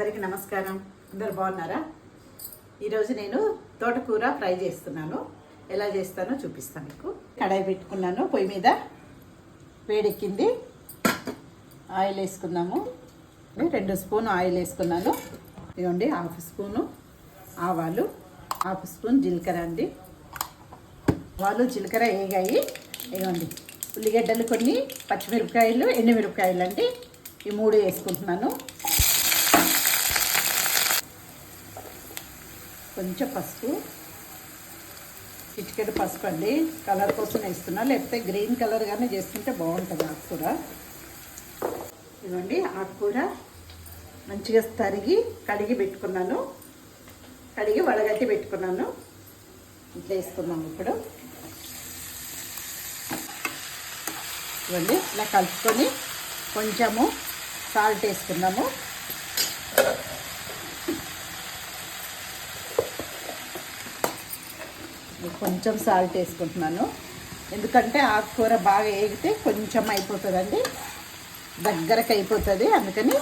అందరికి నమస్కారం. అందరు బాగున్నారా? ఈరోజు నేను తోటకూర ఫ్రై చేస్తున్నాను. ఎలా చేస్తానో చూపిస్తాను మీకు. కడాయి పెట్టుకున్నాను పొయ్యి మీద వేడెక్కింది. ఆయిల్ వేసుకున్నాము రెండు స్పూన్ ఆయిల్ వేసుకున్నాను. ఇదిగోండి హాఫ్ స్పూను ఆవాలు హాఫ్ స్పూన్ జీలకర్ర అండి. ఆవాలు జీలకర్ర వేగాయి. ఇదిగోండి ఉల్లిగడ్డలు కొన్ని పచ్చిమిరపకాయలు ఎండుమిరపకాయలు అండి. ఈ మూడు వేసుకుంటున్నాను. కొంచెం పసుపు. చిటికెడు పసుపు అండి. కలర్ కోసం వేస్తున్నా. లేకపోతే గ్రీన్ కలర్ కానీ చేసుకుంటే బాగుంటుంది ఆకుకూర. ఇవ్వండి ఆకుకూర మంచిగా తరిగి కడిగి పెట్టుకున్నాను. కడిగి వడగట్టి పెట్టుకున్నాను. ఇట్లా వేసుకున్నాము ఇప్పుడు. ఇవ్వండి ఇలా కలుపుకొని కొంచెము సాల్ట్ వేసుకున్నాము. కొంచెం సాల్ట్ వేసుకుంటున్నాను. ఎందుకంటే ఆకుకూర బాగా వేగితే కొంచెం అయిపోతుందండి. దగ్గరకు అయిపోతుంది. అందుకని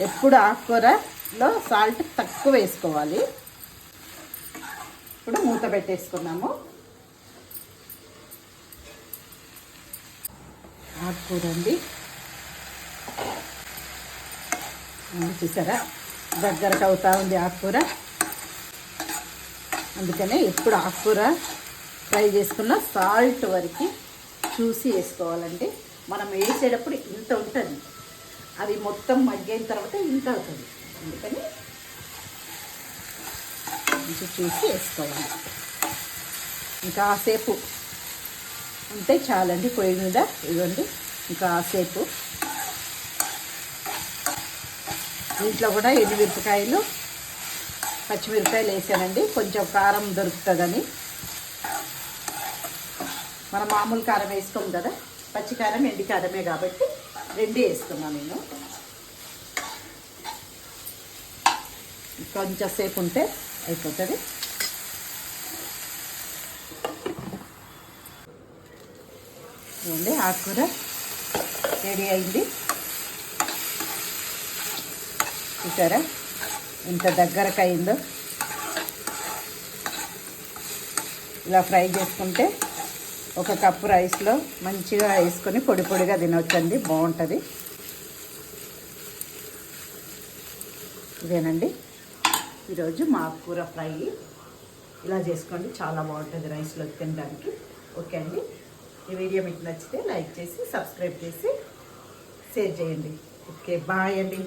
ఎప్పుడు ఆకుకూరలో సాల్ట్ తక్కువ వేసుకోవాలి. ఇప్పుడు మూత పెట్టేసుకున్నాము. ఆకుకూర అండి. చూసారా? దగ్గరకు అవుతా ఉంది ఆకుకూర. అందుకనే ఎప్పుడు ఆకుకూర ఫ్రై చేసుకున్న సాల్ట్ వరకు చూసి వేసుకోవాలండి. మనం వేసేటప్పుడు ఇంత ఉంటుంది. అది మొత్తం మగ్గిన తర్వాత ఇంత అవుతుంది. అందుకని కొంచెం చూసి వేసుకోవాలి. ఇంకా సేపు ఉంటే చాలండి పొయ్యి మీద. ఇవ్వండి ఇంకా సేపు దీంట్లో కూడా ఎండుమిరపకాయలు పచ్చిమిరపకాయలు వేసానండి. కొంచెం కారం దొరుకుతుందని. మనం మామూలు కారం వేసుకోం కదా. పచ్చి కారం ఎండి కారమే కాబట్టి రెండు వేసుకున్నాను నేను. కొంచెం సేపు ఉంటే అయిపోతుంది. చూడండి ఆకుకూర రెడీ అయింది. చూసారా? ఎంత దగ్గరకు అయిందో ఇలా ఫ్రై చేసుకుంటే ఒక కప్పు రైస్లో మంచిగా వేసుకొని పొడి పొడిగా తినవచ్చండి బాగుంటుంది. ఇదేనండి. ఈరోజు మా కూర ఫ్రై. ఇలా చేసుకోండి చాలా బాగుంటుంది రైస్లో తినడానికి. ఓకే అండి. ఈ వీడియో మీకు నచ్చితే లైక్ చేసి సబ్స్క్రైబ్ చేసి షేర్ చేయండి. ఓకే బాయ్ అండి.